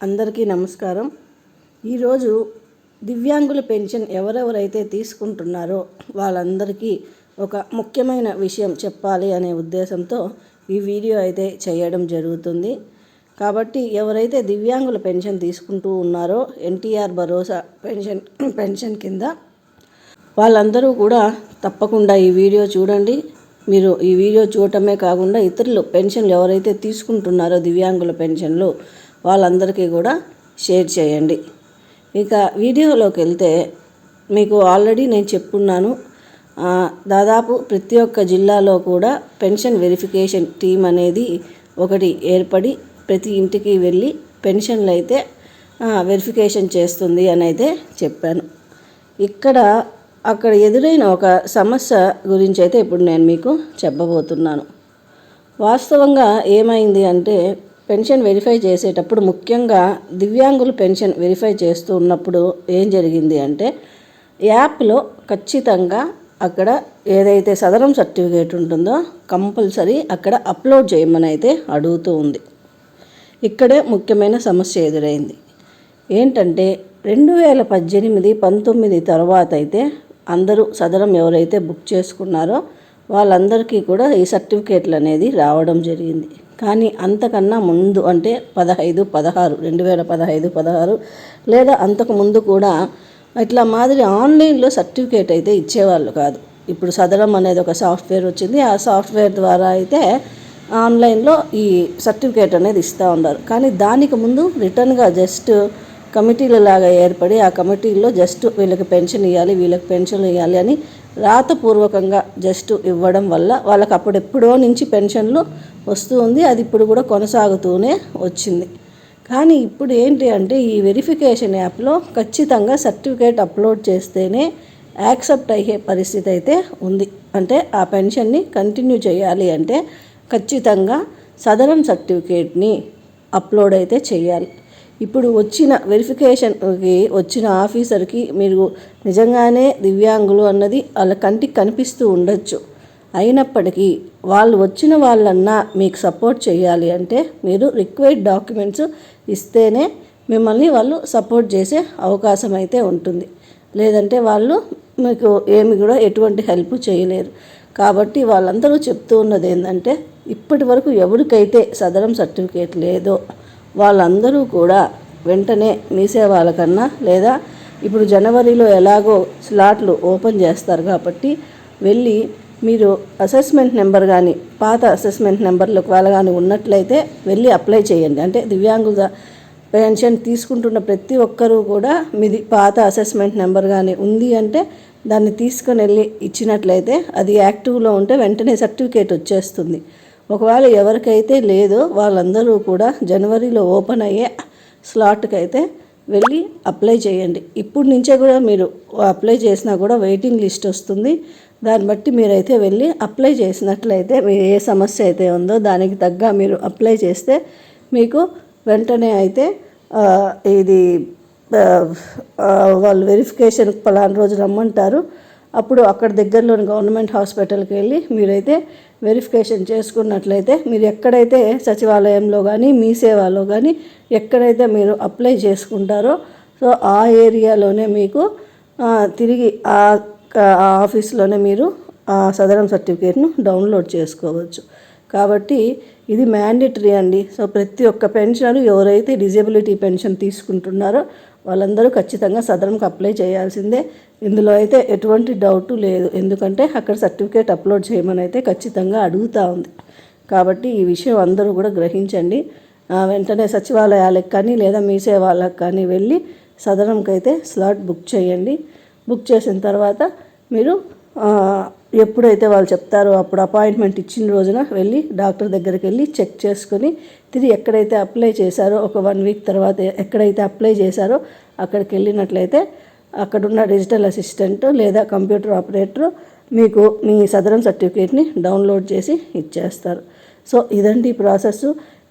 అందరికీ నమస్కారం. ఈరోజు దివ్యాంగుల పెన్షన్ ఎవరెవరైతే తీసుకుంటున్నారో వాళ్ళందరికీ ఒక ముఖ్యమైన విషయం చెప్పాలి అనే ఉద్దేశంతో ఈ వీడియో అయితే చేయడం జరుగుతుంది. కాబట్టి ఎవరైతే దివ్యాంగుల పెన్షన్ తీసుకుంటూ ఉన్నారో ఎన్టీఆర్ భరోసా పెన్షన్ పెన్షన్ కింద వాళ్ళందరూ కూడా తప్పకుండా ఈ వీడియో చూడండి. మీరు ఈ వీడియో చూడటమే కాకుండా ఇతరులు పెన్షన్లు ఎవరైతే తీసుకుంటున్నారో దివ్యాంగుల పెన్షన్లు వాళ్ళందరికీ కూడా షేర్ చేయండి. ఇక వీడియోలోకి వెళ్తే మీకు ఆల్రెడీ నేను చెప్పున్నాను దాదాపు ప్రతి ఒక్క జిల్లాలో కూడా పెన్షన్ వెరిఫికేషన్ టీం అనేది ఒకటి ఏర్పడి ప్రతి ఇంటికి వెళ్ళి పెన్షన్లు అయితే వెరిఫికేషన్ చేస్తుంది అని అయితే చెప్పాను. ఇక్కడ అక్కడ ఎదురైన ఒక సమస్య గురించి అయితే ఇప్పుడు నేను మీకు చెప్పబోతున్నాను. వాస్తవంగా ఏమైంది అంటే పెన్షన్ వెరిఫై చేసేటప్పుడు ముఖ్యంగా దివ్యాంగుల పెన్షన్ వెరిఫై చేస్తూ ఉన్నప్పుడు ఏం జరిగింది అంటే యాప్లో ఖచ్చితంగా అక్కడ ఏదైతే సదరం సర్టిఫికేట్ ఉంటుందో కంపల్సరీ అక్కడ అప్లోడ్ చేయమని అయితే అడుగుతూ ఉంది. ఇక్కడే ముఖ్యమైన సమస్య ఎదురైంది. ఏంటంటే రెండు వేల పద్దెనిమిది పంతొమ్మిది తర్వాత అయితే అందరూ సదరం ఎవరైతే బుక్ చేసుకున్నారో వాళ్ళందరికీ కూడా ఈ సర్టిఫికేట్లు అనేది రావడం జరిగింది. కానీ అంతకన్నా ముందు అంటే పదహైదు పదహారు రెండు వేల పదహైదు పదహారు లేదా అంతకు ముందు కూడా ఇట్లా మాదిరి ఆన్లైన్లో సర్టిఫికేట్ అయితే ఇచ్చేవాళ్ళు కాదు. ఇప్పుడు సదరం అనేది ఒక సాఫ్ట్వేర్ వచ్చింది. ఆ సాఫ్ట్వేర్ ద్వారా అయితే ఆన్లైన్లో ఈ సర్టిఫికేట్ అనేది ఇస్తూ ఉన్నారు. కానీ దానికి ముందు రిటర్న్గా జస్ట్ కమిటీల లాగా ఏర్పడి ఆ కమిటీల్లో జస్ట్ వీళ్ళకి పెన్షన్ ఇవ్వాలి వీళ్ళకి పెన్షన్ ఇవ్వాలి అని రాతపూర్వకంగా జస్ట్ ఇవ్వడం వల్ల వాళ్ళకి అప్పుడెప్పుడో నుంచి పెన్షన్లు వస్తూ ఉంది. అది ఇప్పుడు కూడా కొనసాగుతూనే వచ్చింది. కానీ ఇప్పుడు ఏంటి అంటే ఈ వెరిఫికేషన్ యాప్లో ఖచ్చితంగా సర్టిఫికేట్ అప్లోడ్ చేస్తేనే యాక్సెప్ట్ అయ్యే పరిస్థితి అయితే ఉంది. అంటే ఆ పెన్షన్ని కంటిన్యూ చేయాలి అంటే ఖచ్చితంగా సదరం సర్టిఫికేట్ని అప్లోడ్ అయితే చేయాలి. ఇప్పుడు వచ్చిన వెరిఫికేషన్కి వచ్చిన ఆఫీసర్కి మీరు నిజంగానే దివ్యాంగులు అన్నది వాళ్ళ కంటికి కనిపిస్తూ ఉండొచ్చు. అయినప్పటికీ వాళ్ళు వచ్చిన వాళ్ళన్నా మీకు సపోర్ట్ చేయాలి అంటే మీరు రిక్వైర్డ్ డాక్యుమెంట్స్ ఇస్తేనే మిమ్మల్ని వాళ్ళు సపోర్ట్ చేసే అవకాశం అయితే ఉంటుంది. లేదంటే వాళ్ళు మీకు ఏమి కూడా ఎటువంటి హెల్ప్ చేయలేరు. కాబట్టి వాళ్ళందరూ చెప్తూ ఉన్నది ఏంటంటే ఇప్పటి వరకు ఎవరికైతే సదరం సర్టిఫికేట్ లేదో వాళ్ళందరూ కూడా వెంటనే మీ కన్నా లేదా ఇప్పుడు జనవరిలో ఎలాగో స్లాట్లు ఓపెన్ చేస్తారు కాబట్టి వెళ్ళి మీరు అసెస్మెంట్ నెంబర్ కానీ పాత అసెస్మెంట్ నెంబర్లు ఒకవేళ కానీ ఉన్నట్లయితే వెళ్ళి అప్లై చేయండి. అంటే దివ్యాంగుల పెన్షన్ తీసుకుంటున్న ప్రతి ఒక్కరూ కూడా మీది పాత అసెస్మెంట్ నెంబర్ కానీ ఉంది అంటే దాన్ని తీసుకొని వెళ్ళి ఇచ్చినట్లయితే అది యాక్టివ్లో ఉంటే వెంటనే సర్టిఫికేట్ వచ్చేస్తుంది. ఒకవేళ ఎవరికైతే లేదో వాళ్ళందరూ కూడా జనవరిలో ఓపెన్ అయ్యే స్లాట్కి అయితే వెళ్ళి అప్లై చేయండి. ఇప్పుడు నుంచే కూడా మీరు అప్లై చేసినా కూడా వెయిటింగ్ లిస్ట్ వస్తుంది. దాన్ని బట్టి మీరైతే వెళ్ళి అప్లై చేసినట్లయితే మీ ఏ సమస్య అయితే ఉందో దానికి తగ్గ మీరు అప్లై చేస్తే మీకు వెంటనే అయితే ఇది వాళ్ళు వెరిఫికేషన్ పలానా రోజు రమ్మంటారు. అప్పుడు అక్కడ దగ్గరలోని గవర్నమెంట్ హాస్పిటల్కి వెళ్ళి మీరైతే వెరిఫికేషన్ చేసుకున్నట్లయితే మీరు ఎక్కడైతే సచివాలయంలో కానీ మీ సేవలో కానీ ఎక్కడైతే మీరు అప్లై చేసుకుంటారో సో ఆ ఏరియాలోనే మీకు తిరిగి ఆ ఆ ఆఫీస్లోనే మీరు ఆ సదరం సర్టిఫికేట్ను డౌన్లోడ్ చేసుకోవచ్చు. కాబట్టి ఇది మ్యాండేటరీ అండి. సో ప్రతి ఒక్క పెన్షన్ ఎవరైతే డిజేబిలిటీ పెన్షన్ తీసుకుంటున్నారో వాళ్ళందరూ ఖచ్చితంగా సదరంకి అప్లై చేయాల్సిందే. ఇందులో అయితే ఎటువంటి డౌట్ లేదు. ఎందుకంటే అక్కడ సర్టిఫికేట్ అప్లోడ్ చేయమని అయితే ఖచ్చితంగా అడుగుతూ ఉంది. కాబట్టి ఈ విషయం అందరూ కూడా గ్రహించండి. వెంటనే సచివాలయాలకు కానీ లేదా మీ సేవాలకు కానీ వెళ్ళి సదరంకి అయితే స్లాట్ బుక్ చేయండి. బుక్ చేసిన తర్వాత మీరు ఎప్పుడైతే వాళ్ళు చెప్తారో అప్పుడు అపాయింట్మెంట్ ఇచ్చిన రోజున వెళ్ళి డాక్టర్ దగ్గరికి వెళ్ళి చెక్ చేసుకొని తిరిగి ఎక్కడైతే అప్లై చేశారో ఒక వన్ వీక్ తర్వాత ఎక్కడైతే అప్లై చేశారో అక్కడికి వెళ్ళినట్లయితే అక్కడున్న డిజిటల్ అసిస్టెంట్ లేదా కంప్యూటర్ ఆపరేటర్ మీకు మీ సదరం సర్టిఫికేట్ని డౌన్లోడ్ చేసి ఇచ్చేస్తారు. సో ఇదండి ప్రాసెస్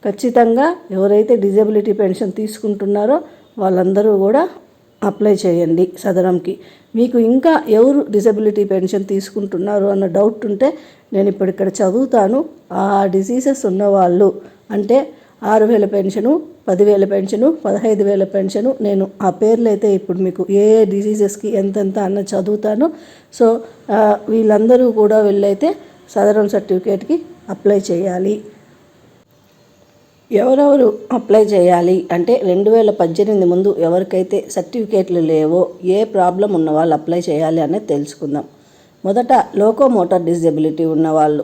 ఖచ్చితంగా ఎవరైతే డిజబిలిటీ పెన్షన్ తీసుకుంటున్నారో వాళ్ళందరూ కూడా అప్లై చేయండి సదరంకి. మీకు ఇంకా ఎవరు డిసబిలిటీ పెన్షన్ తీసుకుంటున్నారు అన్న డౌట్ ఉంటే నేను ఇప్పుడు ఇక్కడ చదువుతాను. ఆ డిసీజెస్ ఉన్నవాళ్ళు అంటే ఆరు వేల పెన్షను పదివేల పెన్షను పదహైదు వేల పెన్షను నేను ఆ పేర్లు అయితే ఇప్పుడు మీకు ఏ ఏ డిసీజెస్కి ఎంతెంత అన్న చదువుతాను. సో వీళ్ళందరూ కూడా వెళ్ళైతే సదరం సర్టిఫికేట్కి అప్లై చేయాలి. ఎవరెవరు అప్లై చేయాలి అంటే రెండు వేల పద్దెనిమిది ముందు ఎవరికైతే సర్టిఫికేట్లు లేవో ఏ ప్రాబ్లం ఉన్న వాళ్ళు అప్లై చేయాలి అనేది తెలుసుకుందాం. మొదట లోకోమోటార్ డిజబిలిటీ ఉన్నవాళ్ళు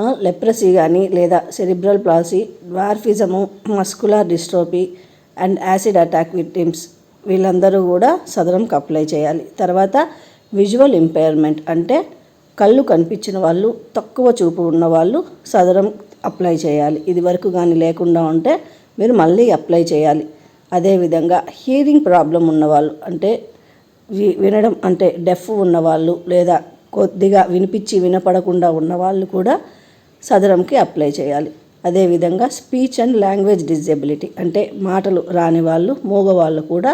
లెప్రసీ కానీ లేదా cerebral palsy dwarfism muscular dystrophy and acid attack victims వీళ్ళందరూ కూడా సదరంకి అప్లై చేయాలి. తర్వాత విజువల్ ఇంపైర్మెంట్ అంటే కళ్ళు కనిపించిన వాళ్ళు తక్కువ చూపు ఉన్న వాళ్ళు సదరం అప్లై చేయాలి. ఇది వరకు కానీ లేకుండా ఉంటే మీరు మళ్ళీ అప్లై చేయాలి. అదేవిధంగా హీరింగ్ ప్రాబ్లం ఉన్నవాళ్ళు అంటే వి- వినడం అంటే డెఫ్ ఉన్నవాళ్ళు లేదా కొద్దిగా వినిపించి వినపడకుండా ఉన్నవాళ్ళు కూడా సదరంకి అప్లై చేయాలి. అదేవిధంగా స్పీచ్ అండ్ లాంగ్వేజ్ డిజబిలిటీ అంటే మాటలు రాని వాళ్ళు మూగవాళ్ళు కూడా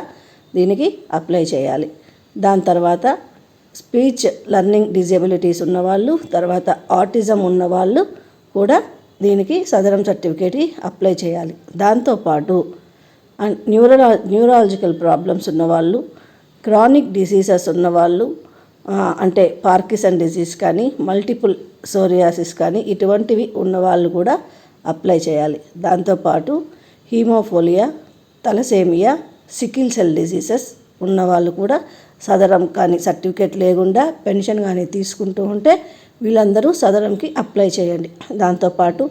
దీనికి అప్లై చేయాలి. దాని తర్వాత స్పీచ్ లర్నింగ్ డిజబిలిటీస్ ఉన్నవాళ్ళు తర్వాత ఆటిజం ఉన్నవాళ్ళు కూడా దీనికి సదరం సర్టిఫికేట్ అప్లై చేయాలి. దాంతోపాటు న్యూరలా న్యూరాలజికల్ ప్రాబ్లమ్స్ ఉన్నవాళ్ళు క్రానిక్ డిసీజెస్ ఉన్నవాళ్ళు అంటే పార్కిసన్ డిసీజ్ కానీ మల్టిపుల్ సోరియాసిస్ కానీ ఇటువంటివి ఉన్నవాళ్ళు కూడా అప్లై చేయాలి. దాంతోపాటు haemophilia thalassaemia sickle cell diseases ఉన్నవాళ్ళు కూడా సదరం కానీ సర్టిఫికేట్ లేకుండా పెన్షన్ కానీ తీసుకుంటూ ఉంటే వీళ్ళందరూ సదరంకి అప్లై చేయండి. దాంతోపాటు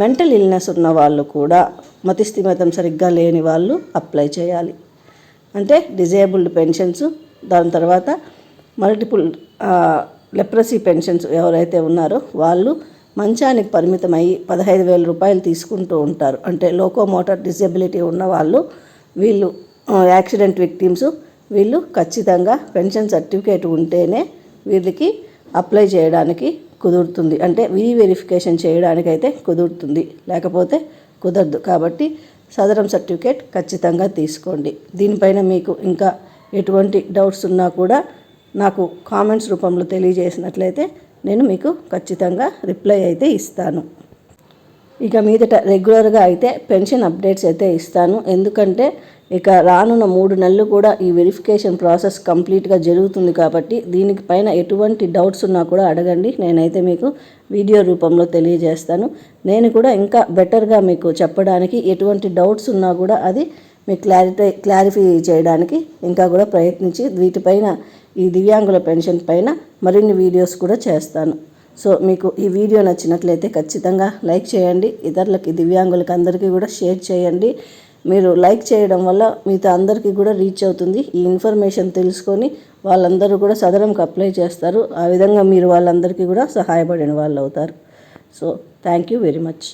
మెంటల్ ఇల్నెస్ ఉన్న వాళ్ళు కూడా మతిస్థిమితం సరిగ్గా లేని వాళ్ళు అప్లై చేయాలి. అంటే డిజేబుల్డ్ పెన్షన్స్ దాని తర్వాత మల్టిపుల్ లెప్రసీ పెన్షన్స్ ఎవరైతే ఉన్నారో వాళ్ళు మంచానికి పరిమితమై పదహైదు వేల రూపాయలు తీసుకుంటూ ఉంటారు. అంటే లోకోమోటార్ డిజబిలిటీ ఉన్న వాళ్ళు వీళ్ళు యాక్సిడెంట్ విక్టిమ్స్ వీళ్ళు ఖచ్చితంగా పెన్షన్ సర్టిఫికేట్ ఉంటేనే వీళ్ళకి అప్లై చేయడానికి కుదురుతుంది. అంటే వీ వెరిఫికేషన్ చేయడానికి అయితే కుదురుతుంది. లేకపోతే కుదరదు. కాబట్టి సదరం సర్టిఫికేట్ ఖచ్చితంగా తీసుకోండి. దీనిపైన మీకు ఇంకా ఎటువంటి డౌట్స్ ఉన్నా కూడా నాకు కామెంట్స్ రూపంలో తెలియజేసినట్లయితే నేను మీకు ఖచ్చితంగా రిప్లై అయితే ఇస్తాను. ఇక మీదట రెగ్యులర్గా అయితే పెన్షన్ అప్డేట్స్ అయితే ఇస్తాను. ఎందుకంటే ఇక రానున్న మూడు నెలలు కూడా ఈ వెరిఫికేషన్ ప్రాసెస్ కంప్లీట్గా జరుగుతుంది కాబట్టి దీనికి పైన ఎటువంటి డౌట్స్ ఉన్నా కూడా అడగండి. నేనైతే మీకు వీడియో రూపంలో తెలియజేస్తాను. నేను కూడా ఇంకా బెటర్గా మీకు చెప్పడానికి ఎటువంటి డౌట్స్ ఉన్నా కూడా అది మీకు క్లారిఫై క్లారిఫై చేయడానికి ఇంకా కూడా ప్రయత్నించి వీటిపైన ఈ దివ్యాంగుల పెన్షన్ పైన మరిన్ని వీడియోస్ కూడా చేస్తాను. సో మీకు ఈ వీడియో నచ్చినట్లయితే ఖచ్చితంగా లైక్ చేయండి. ఇతరులకి దివ్యాంగులకి అందరికీ కూడా షేర్ చేయండి. మీరు లైక్ చేయడం వల్ల మీతో అందరికీ కూడా రీచ్ అవుతుంది. ఈ ఇన్ఫర్మేషన్ తెలుసుకొని వాళ్ళందరూ కూడా సదరంకి అప్లై చేస్తారు. ఆ విధంగా మీరు వాళ్ళందరికీ కూడా సహాయపడిన వాళ్ళు అవుతారు so thank you very much.